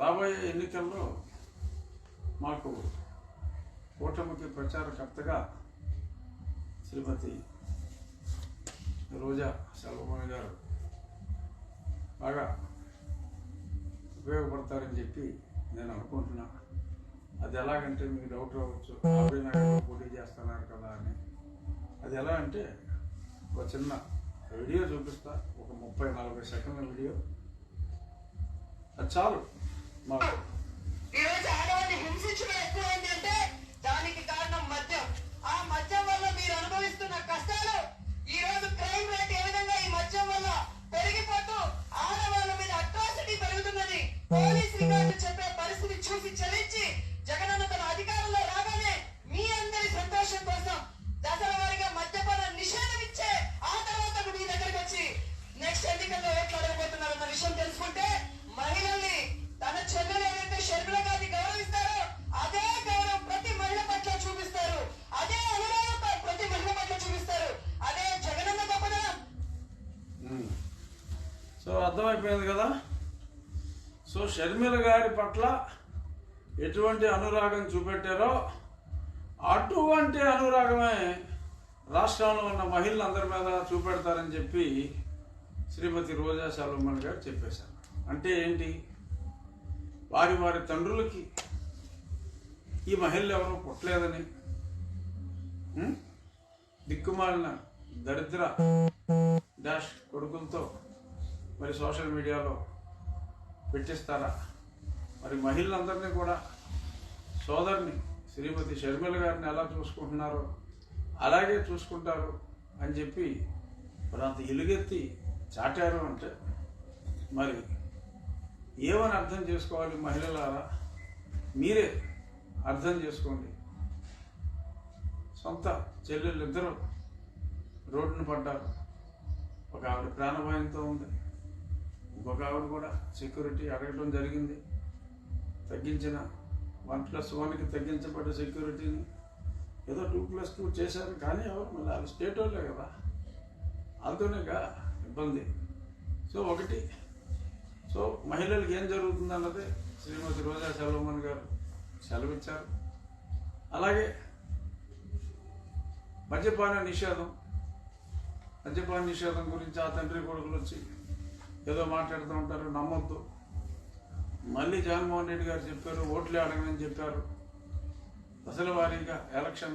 రాబోయే ఎన్నికల్లో మాకు కూటమికి ప్రచారకర్తగా శ్రీమతి రోజా సెల్వమణి గారు బాగా ఉపయోగపడతారని చెప్పి నేను అనుకుంటున్నా. అది ఎలాగంటే మీకు డౌట్ రావచ్చు. పోటీ చేస్తున్నారు కదా అని. అది ఎలా అంటే ఒక చిన్న వీడియో చూపిస్తా. ఒక ముప్పై నలభై సెకండ్ల వీడియో. అది చాలు. మాకు ఈ సో అర్థమైపోయింది కదా? సో షర్మిల గారి పట్ల ఎటువంటి అనురాగం చూపెట్టారో అటువంటి అనురాగమే రాష్ట్రంలో ఉన్న మహిళలందరి మీద చూపెడతారని చెప్పి శ్రీమతి రోజా సల్మన్ గారు చెప్పేశారు. అంటే ఏంటి? వారి వారి తండ్రులకి ఈ మహిళలు ఎవరో పుట్టలేదని దిక్కుమాలిన దరిద్ర డాష్ కొడుకులతో మరి సోషల్ మీడియాలో పెట్టిస్తారా? మరి మహిళలందరినీ కూడా సోదరిని శ్రీమతి షర్మిల గారిని ఎలా చూసుకుంటున్నారో? అలాగే చూసుకుంటారు అని చెప్పి మరి అంత ఎలుగెత్తి చాటారు అంటే మరి ఏమని అర్థం చేసుకోవాలి మహిళలారా? మీరే అర్థం చేసుకోండి. సొంత చెల్లెళ్ళిద్దరూ ఇద్దరు రోడ్డున పడ్డారు. ఒక ఆవిడ ప్రాణభయంతో ఉంది. ఇంకొక ఆవిడ కూడా సెక్యూరిటీ అడగడం జరిగింది. తగ్గించిన వన్ ప్లస్ వన్కి తగ్గించబడ్డ సెక్యూరిటీని ఏదో టూ ప్లస్ టూ చేశారు కానీ ఎవరు మళ్ళీ అది స్టేట్ వాళ్ళే కదా. వాళ్ళతోనేగా ఇబ్బంది. సో ఒకటి సో మహిళలకు ఏం జరుగుతుంది అన్నది శ్రీమతి రోజా సెల్వమన్ గారు సెలవిచ్చారు. అలాగే మద్యపాన నిషేధం మద్యపాన నిషేధం గురించి ఆ తండ్రి కొడుకులు వచ్చి ఏదో మాట్లాడుతూ ఉంటారు నమ్మొద్దు. మళ్ళీ జగన్మోహన్ రెడ్డి గారు చెప్పారు ఓట్లే అడగనని చెప్పారు. అసలు వారీగా ఎలక్షన్